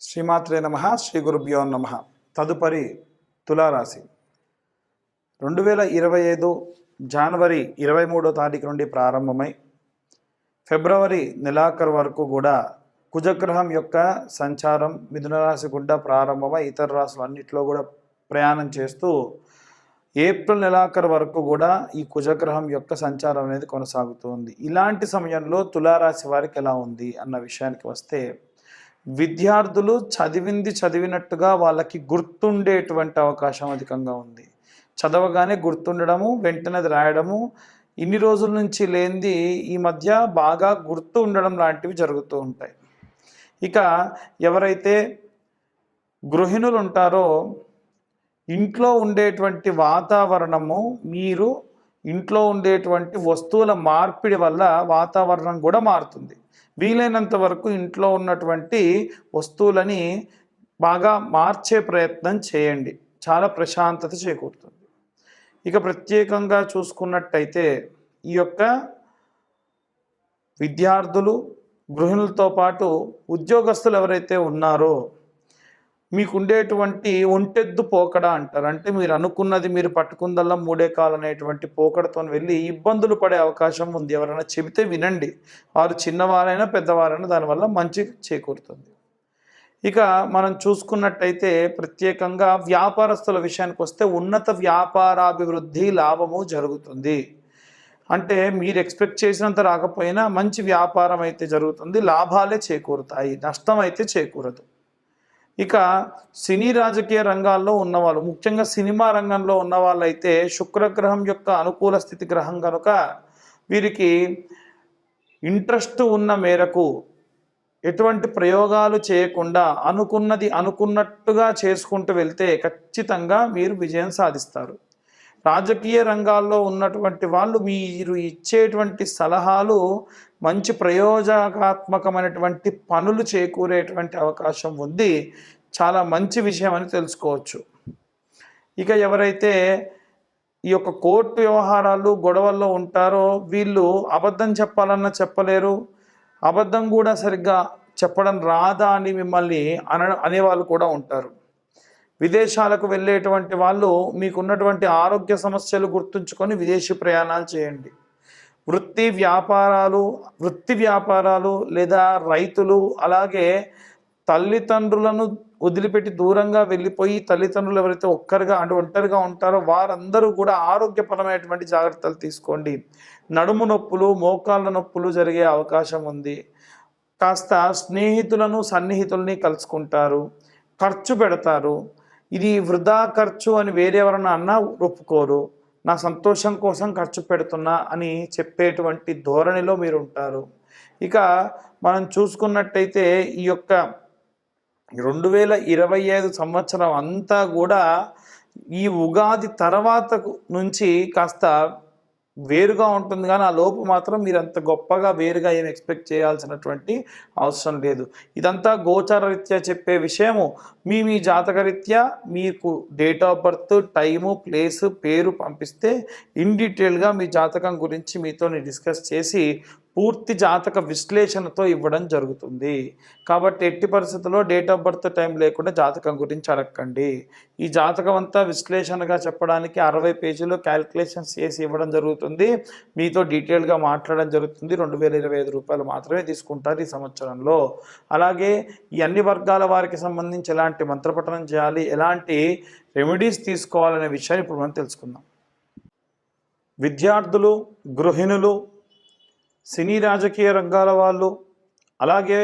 శ్రీమాత్రే నమ శ్రీ గురుభ్యో నమ. తదుపరి తులారాశి. రెండు వేల ఇరవై ఐదు జనవరి ఇరవై మూడో తారీఖు నుండి ప్రారంభమై ఫిబ్రవరి నెలాఖరు వరకు కూడా కుజగ్రహం యొక్క సంచారం మిథున రాశి గుండా ప్రారంభమై ఇతర రాశులు అన్నింటిలో కూడా ప్రయాణం చేస్తూ ఏప్రిల్ నెలాఖరు వరకు కూడా ఈ కుజగ్రహం యొక్క సంచారం అనేది కొనసాగుతుంది ఇలాంటి సమయంలో తులారాశి వారికి ఎలా ఉంది అన్న విషయానికి వస్తే విద్యార్థులు చదివింది చదివినట్టుగా వాళ్ళకి గుర్తుండేటువంటి అవకాశం అధికంగా ఉంది. చదవగానే గుర్తుండడము వెంటనే రాయడము ఇన్ని రోజుల నుంచి లేనిది ఈ మధ్య బాగా గుర్తు ఉండడం లాంటివి జరుగుతూ ఉంటాయి. ఇక ఎవరైతే గృహిణులు ఉంటారో ఇంట్లో ఉండేటువంటి వాతావరణము మీరు ఇంట్లో ఉండేటువంటి వస్తువుల మార్పిడి వల్ల వాతావరణం కూడా మారుతుంది. వీలైనంత వరకు ఇంట్లో ఉన్నటువంటి వస్తువులని బాగా మార్చే ప్రయత్నం చేయండి. చాలా ప్రశాంతత చేకూరుతుంది. ఇక ప్రత్యేకంగా చూసుకున్నట్టయితే ఈ యొక్క విద్యార్థులు గృహిణులతో పాటు ఉద్యోగస్తులు ఎవరైతే ఉన్నారో మీకుండేటువంటి ఒంటెద్దు పోకడ అంటారు. అంటే మీరు అనుకున్నది మీరు పట్టుకుందల్లా మూడే కాలు అనేటువంటి పోకడతో వెళ్ళి ఇబ్బందులు పడే అవకాశం ఉంది. ఎవరైనా చెబితే వినండి. వారు చిన్నవారైనా పెద్దవారైనా దానివల్ల మంచి చేకూరుతుంది. ఇక మనం చూసుకున్నట్టయితే ప్రత్యేకంగా వ్యాపారస్తుల విషయానికి వస్తే ఉన్నత వ్యాపారాభివృద్ధి లాభము జరుగుతుంది. అంటే మీరు ఎక్స్పెక్ట్ చేసినంత రాకపోయినా మంచి వ్యాపారం అయితే జరుగుతుంది. లాభాలే చేకూరుతాయి. నష్టం అయితే చేకూరదు. ఇక సినీ రాజకీయ రంగాల్లో ఉన్నవాళ్ళు ముఖ్యంగా సినిమా రంగంలో ఉన్న వాళ్ళైతే శుక్రగ్రహం యొక్క అనుకూల స్థితి గ్రహం కనుక వీరికి ఇంట్రెస్ట్ ఉన్న మేరకు ఎటువంటి ప్రయోగాలు చేయకుండా అనుకున్నది అనుకున్నట్టుగా చేసుకుంటూ వెళ్తే ఖచ్చితంగా మీరు విజయం సాధిస్తారు. రాజకీయ రంగాల్లో ఉన్నటువంటి వాళ్ళు మీరు ఇచ్చేటువంటి సలహాలు మంచి ప్రయోజనాత్మకమైనటువంటి పనులు చేకూరేటువంటి అవకాశం ఉంది. చాలా మంచి విషయం అని తెలుసుకోవచ్చు. ఇక ఎవరైతే ఈ యొక్క కోర్టు వ్యవహారాలు గొడవల్లో ఉంటారో వీళ్ళు అబద్ధం చెప్పాలన్నా చెప్పలేరు. అబద్ధం కూడా సరిగ్గా చెప్పడం రాదా అని మిమ్మల్ని అన అనేవాళ్ళు కూడా ఉంటారు. విదేశాలకు వెళ్ళేటువంటి వాళ్ళు మీకున్నటువంటి ఆరోగ్య సమస్యలు గుర్తుంచుకొని విదేశీ ప్రయాణాలు చేయండి. వృత్తి వ్యాపారాలు వృత్తి వ్యాపారాలు లేదా రైతులు అలాగే తల్లిదండ్రులను వదిలిపెట్టి దూరంగా వెళ్ళిపోయి తల్లిదండ్రులు ఎవరైతే ఒక్కరిగా అంటే ఒంటరిగా ఉంటారో వారందరూ కూడా ఆరోగ్యపరమైనటువంటి జాగ్రత్తలు తీసుకోండి. నడుము నొప్పులు మోకాళ్ళ నొప్పులు జరిగే అవకాశం ఉంది. కాస్త స్నేహితులను సన్నిహితుల్ని కలుసుకుంటారు. ఖర్చు పెడతారు. ఇది వృధా ఖర్చు అని వేరెవరన్నా అన్నా ఒప్పుకోరు. నా సంతోషం కోసం ఖర్చు పెడుతున్నా అని చెప్పేటువంటి ధోరణిలో మీరు ఉంటారు ఇక మనం చూసుకున్నట్టయితే ఈ యొక్క రెండు వేల ఇరవై ఐదు సంవత్సరం అంతా కూడా ఈ ఉగాది తర్వాత నుంచి కాస్త వేరుగా ఉంటుంది కానీ ఆ లోపు మాత్రం మీరు అంత గొప్పగా వేరుగా ఏం ఎక్స్పెక్ట్ చేయాల్సినటువంటి అవసరం లేదు. ఇదంతా గోచార రీత్యా చెప్పే విషయము. మీ మీ జాతకరీత్యా మీకు date of birth time place పేరు పంపిస్తే ఇన్ డీటెయిల్గా మీ జాతకం గురించి మీతో డిస్కస్ చేసి పూర్తి జాతక విశ్లేషణతో ఇవ్వడం జరుగుతుంది. కాబట్టి ఎట్టి పరిస్థితుల్లో డేట్ ఆఫ్ బర్త్ టైం లేకుండా జాతకం గురించి అడగండి ఈ జాతకం అంతా విశ్లేషణగా చెప్పడానికి అరవై పేజీలో క్యాల్కులేషన్స్ చేసి ఇవ్వడం జరుగుతుంది. మీతో డీటెయిల్గా మాట్లాడడం జరుగుతుంది. రెండు వేల ఇరవై ఐదు రూపాయలు మాత్రమే తీసుకుంటారు ఈ సంవత్సరంలో. అలాగే ఈ అన్ని వర్గాల వారికి సంబంధించి ఎలాంటి మంత్రపఠనం చేయాలి ఎలాంటి రెమెడీస్ తీసుకోవాలనే విషయాన్ని ఇప్పుడు మనం తెలుసుకుందాం. విద్యార్థులు గృహిణులు సినీ రాజకీయ రంగాల వాళ్ళు అలాగే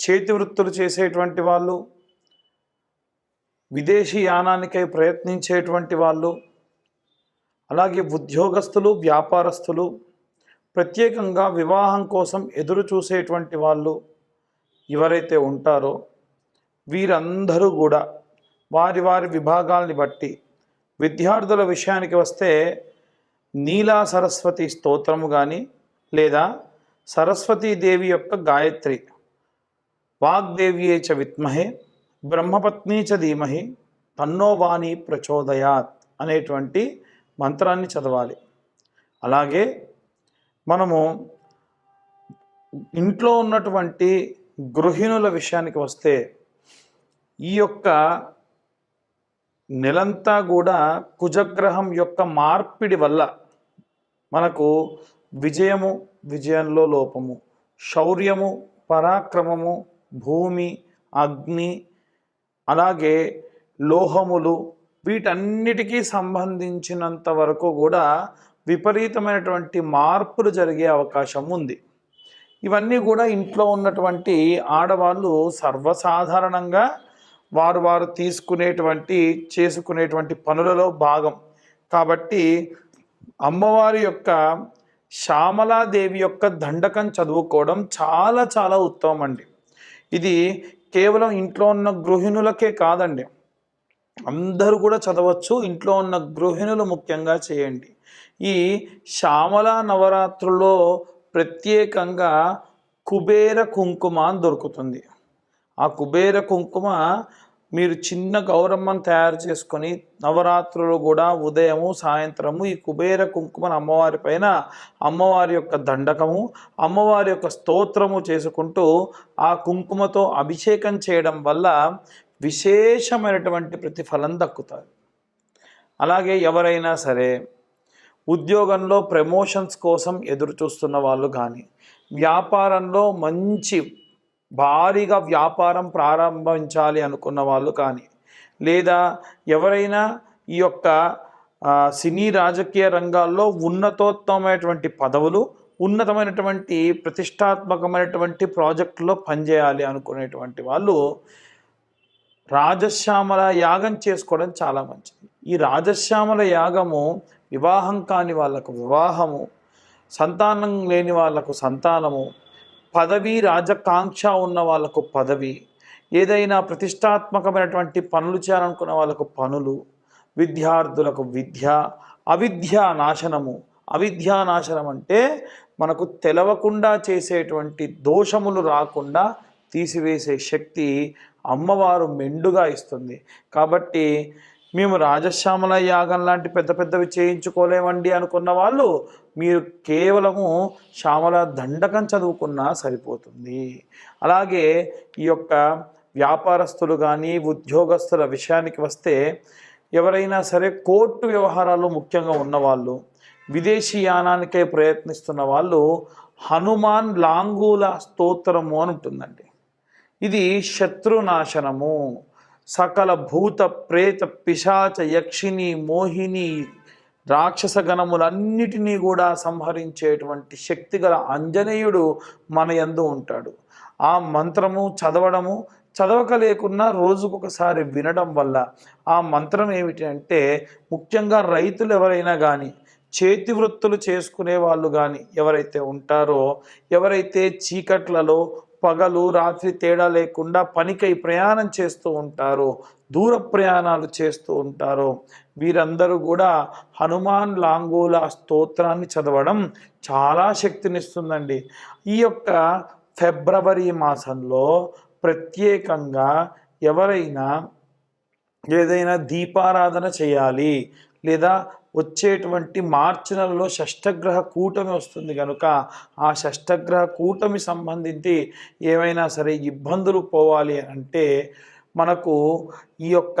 చేతి వృత్తులు చేసేటువంటి వాళ్ళు విదేశీ యానానికై ప్రయత్నించేటువంటి వాళ్ళు అలాగే ఉద్యోగస్తులు వ్యాపారస్తులు ప్రత్యేకంగా వివాహం కోసం ఎదురు చూసేటువంటి వాళ్ళు ఎవరైతే ఉంటారో వీరందరూ కూడా వారి వారి విభాగాల్ని బట్టి విద్యార్థుల విషయానికి వస్తే నీలా సరస్వతి స్తోత్రము కానీ లేదా సరస్వతీదేవి యొక్క గాయత్రి. వాగ్దేవ్యే చ విత్మహే బ్రహ్మపత్ని చ ధీమహి తన్నో వాణి ప్రచోదయాత్ అనేటువంటి మంత్రాన్ని చదవాలి. అలాగే మనము ఇంట్లో ఉన్నటువంటి గృహిణుల విషయానికి వస్తే ఈ యొక్క నెలంతా కూడా కుజగ్రహం యొక్క మార్పిడి వల్ల మనకు విజయము విజయంలో లోపము. శౌర్యము పరాక్రమము భూమి అగ్ని అలాగే లోహములు వీటన్నిటికీ సంబంధించినంత వరకు కూడా విపరీతమైనటువంటి మార్పులు జరిగే అవకాశం ఉంది. ఇవన్నీ కూడా ఇంట్లో ఉన్నటువంటి ఆడవాళ్ళు సర్వసాధారణంగా వారు వారు తీసుకునేటువంటి చేసుకునేటువంటి పనులలో భాగం. కాబట్టి అమ్మవారి యొక్క శ్యామలాదేవి యొక్క దండకం చదువుకోవడం చాలా చాలా ఉత్తమం అండి ఇది కేవలం ఇంట్లో ఉన్న గృహిణులకే కాదండి. అందరూ కూడా చదవచ్చు ఇంట్లో ఉన్న గృహిణులు ముఖ్యంగా చేయండి. ఈ శ్యామల నవరాత్రుల్లో ప్రత్యేకంగా కుబేర కుంకుమ అని దొరుకుతుంది. ఆ కుబేర కుంకుమ మీరు చిన్న గౌరమ్మను తయారు చేసుకొని నవరాత్రులు కూడా ఉదయము సాయంత్రము ఈ కుబేర కుంకుమను అమ్మవారి పైన అమ్మవారి యొక్క దండకము అమ్మవారి యొక్క స్తోత్రము చేసుకుంటూ ఆ కుంకుమతో అభిషేకం చేయడం వల్ల విశేషమైనటువంటి ప్రతిఫలం దక్కుతుంది అలాగే ఎవరైనా సరే ఉద్యోగంలో ప్రమోషన్స్ కోసం ఎదురు చూస్తున్న వాళ్ళు కానీ వ్యాపారంలో మంచి భారీగా వ్యాపారం ప్రారంభించాలి అనుకున్న వాళ్ళు కానీ లేదా ఎవరైనా ఈ యొక్క సినీ రాజకీయ రంగాల్లో ఉన్నతోత్తమైనటువంటి పదవులు ఉన్నతమైనటువంటి ప్రతిష్టాత్మకమైనటువంటి ప్రాజెక్టులో పనిచేయాలి అనుకునేటువంటి వాళ్ళు రాజశ్యామల యాగం చేసుకోవడం చాలా మంచిది. ఈ రాజశ్యామల యాగము వివాహం కాని వాళ్ళకు వివాహము సంతానం లేని వాళ్ళకు సంతానము పదవి రాజకాంక్ష ఉన్న వాళ్ళకు పదవి ఏదైనా ప్రతిష్టాత్మకమైనటువంటి పనులు చేయాలనుకున్న వాళ్ళకు పనులు విద్యార్థులకు విద్య అవిద్యా నాశనము. అవిద్యా నాశనం అంటే మనకు తెలవకుండా చేసేటువంటి దోషములు రాకుండా తీసివేసే శక్తి అమ్మవారు మెండుగా ఇస్తుంది. కాబట్టి మేము రాజశ్యామల యాగం లాంటి పెద్ద పెద్దవి చేయించుకోలేమండి అనుకున్న వాళ్ళు మీరు కేవలము శ్యామల దండకం చదువుకున్నా సరిపోతుంది. అలాగే ఈ యొక్క వ్యాపారస్తులు కానీ ఉద్యోగస్తుల విషయానికి వస్తే ఎవరైనా సరే కోర్టు వ్యవహారాలు ముఖ్యంగా ఉన్నవాళ్ళు విదేశీ యానానికే ప్రయత్నిస్తున్న వాళ్ళు హనుమాన్ లాంగూల స్తోత్రము అని ఉంటుందండి. ఇది శత్రునాశనము. సకల భూత ప్రేత పిశాచ యక్షిని మోహిని రాక్షస గణములన్నిటినీ కూడా సంహరించేటువంటి శక్తి గల ఆంజనేయుడు మన యందు ఉంటాడు. ఆ మంత్రము చదవడము చదవక లేకున్నా రోజుకొకసారి వినడం వల్ల ఆ మంత్రం ఏమిటి అంటే ముఖ్యంగా రైతులు ఎవరైనా కానీ చేతి వృత్తులు చేసుకునే వాళ్ళు కానీ ఎవరైతే ఉంటారో ఎవరైతే చీకట్లలో పగలు రాత్రి తేడా లేకుండా పనికై ప్రయాణం చేస్తూ ఉంటారు దూర ప్రయాణాలు చేస్తూ ఉంటారు. వీరందరూ కూడా హనుమాన్ లాంగోల స్తోత్రాన్ని చదవడం చాలా శక్తినిస్తుందండి. ఈ యొక్క ఫిబ్రవరి మాసంలో ప్రత్యేకంగా ఎవరైనా ఏదైనా దీపారాధన చేయాలి లేదా వచ్చేటువంటి మార్చి నెలలో షష్టగ్రహ కూటమి వస్తుంది కనుక ఆ షష్టగ్రహ కూటమి సంబంధించి ఏమైనా సరే ఇబ్బందులు పోవాలి అంటే మనకు ఈ యొక్క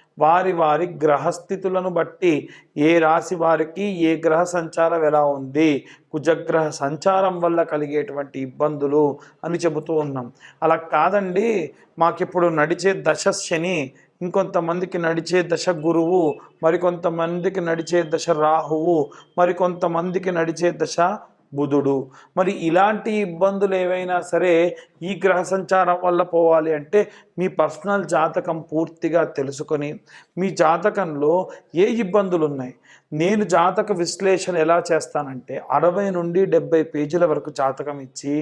వారి వారి గ్రహస్థితులను బట్టి ఏ రాశి వారికి ఏ గ్రహ సంచారం ఎలా ఉంది కుజగ్రహ సంచారం వల్ల కలిగేటువంటి ఇబ్బందులు అని చెబుతూ ఉన్నాం. అలా కాదండి మాకిప్పుడు నడిచే దశ శని ఇంకొంతమందికి నడిచే దశ గురువు మరికొంతమందికి నడిచే దశ రాహువు మరికొంతమందికి నడిచే దశ బుధుడు. మరి ఇలాంటి ఇబ్బందులు ఏవైనా సరే ఈ గ్రహ సంచారం వల్ల పోవాలి అంటే మీ పర్సనల్ జాతకం పూర్తిగా తెలుసుకొని మీ జాతకంలో ఏ ఇబ్బందులు ఉన్నాయి నేను జాతక విశ్లేషణ ఎలా చేస్తానంటే అరవై నుండి డెబ్బై పేజీల వరకు జాతకం ఇచ్చి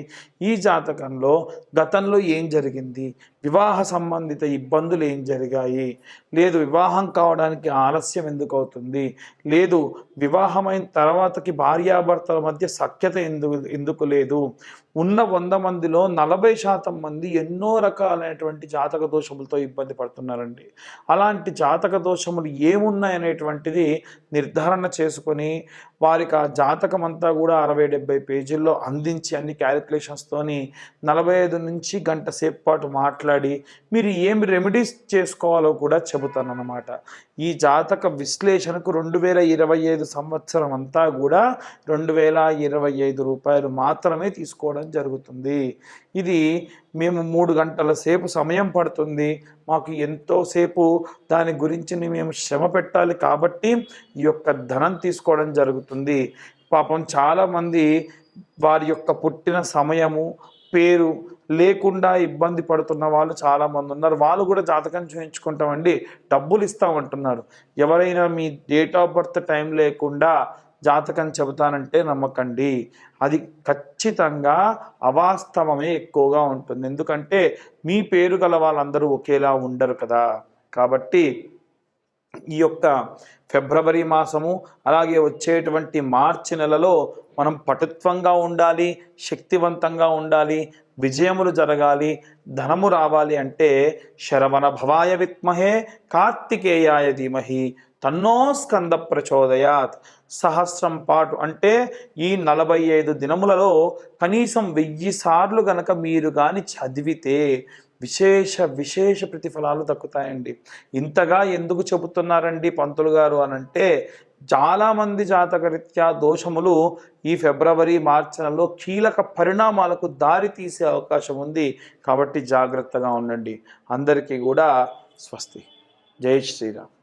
ఈ జాతకంలో గతంలో ఏం జరిగింది? వివాహ సంబంధిత ఇబ్బందులు ఏం జరిగాయి? లేదు వివాహం కావడానికి ఆలస్యం ఎందుకు అవుతుంది? లేదు వివాహమైన తర్వాతకి భార్యాభర్తల మధ్య సఖ్యత ఎందుకు ఎందుకు లేదు? ఉన్న వంద మందిలో నలభై శాతం మంది ఎన్నో రకాలైనటువంటి జాతక దోషములతో ఇబ్బంది పడుతున్నారండి. అలాంటి జాతక దోషములు ఏమున్నాయనేటువంటిది నిర్ధారణ చేసుకొని వారికి ఆ జాతకం అంతా కూడా అరవై డెబ్బై పేజీల్లో అందించి అన్ని క్యాలిక్యులేషన్స్తోని నలభై ఐదు నుంచి గంట సేపు పాటు మాట్లాడి మీరు ఏమి రెమెడీస్ చేసుకోవాలో కూడా చెబుతాను అన్నమాట ఈ జాతక విశ్లేషణకు రెండు వేల ఇరవై ఐదు సంవత్సరం అంతా కూడా రెండు వేల ఇరవై ఐదు రూపాయలు మాత్రమే తీసుకోవడం జరుగుతుంది. ఇది మేము మూడు గంటల సేపు సమయం పడుతుంది. మాకు ఎంతోసేపు దాని గురించి మేము శ్రమ పెట్టాలి కాబట్టి ఈ యొక్క ధనం తీసుకోవడం జరుగుతుంది. పాపం చాలామంది వారి యొక్క పుట్టిన సమయము పేరు లేకుండా ఇబ్బంది పడుతున్న వాళ్ళు చాలామంది ఉన్నారు. వాళ్ళు కూడా జాతకం చూపించుకుంటామండి డబ్బులు ఇస్తామంటున్నారు. ఎవరైనా మీ డేట్ ఆఫ్ బర్త్ టైం లేకుండా జాతకం చెబుతానంటే నమ్మకండి. అది ఖచ్చితంగా అవాస్తవమే ఎక్కువగా ఉంటుంది. ఎందుకంటే మీ పేరు గల వాళ్ళందరూ ఒకేలా ఉండరు కదా. కాబట్టి ఈ యొక్క ఫిబ్రవరి మాసము అలాగే వచ్చేటువంటి మార్చి నెలలో మనం పటుత్వంగా ఉండాలి శక్తివంతంగా ఉండాలి విజయములు జరగాలి ధనము రావాలి అంటే శరవణ భవాయ విత్మహే కార్తికేయాయ ధీమహి తన్నో స్కంద ప్రచోదయాత్. సహస్రం పాటు అంటే ఈ నలభై ఐదు దినములలో కనీసం వెయ్యి సార్లు గనక మీరు కానీ చదివితే విశేష విశేష ప్రతిఫలాలు దక్కుతాయండి. ఇంతగా ఎందుకు చెబుతున్నారండి పంతులు గారు అని అంటే చాలామంది జాతకరీత్యా దోషములు ఈ ఫిబ్రవరి మార్చి నెలలో కీలక పరిణామాలకు దారి తీసే అవకాశం ఉంది. కాబట్టి జాగ్రత్తగా ఉండండి. అందరికీ కూడా స్వస్తి. జై శ్రీరామ్.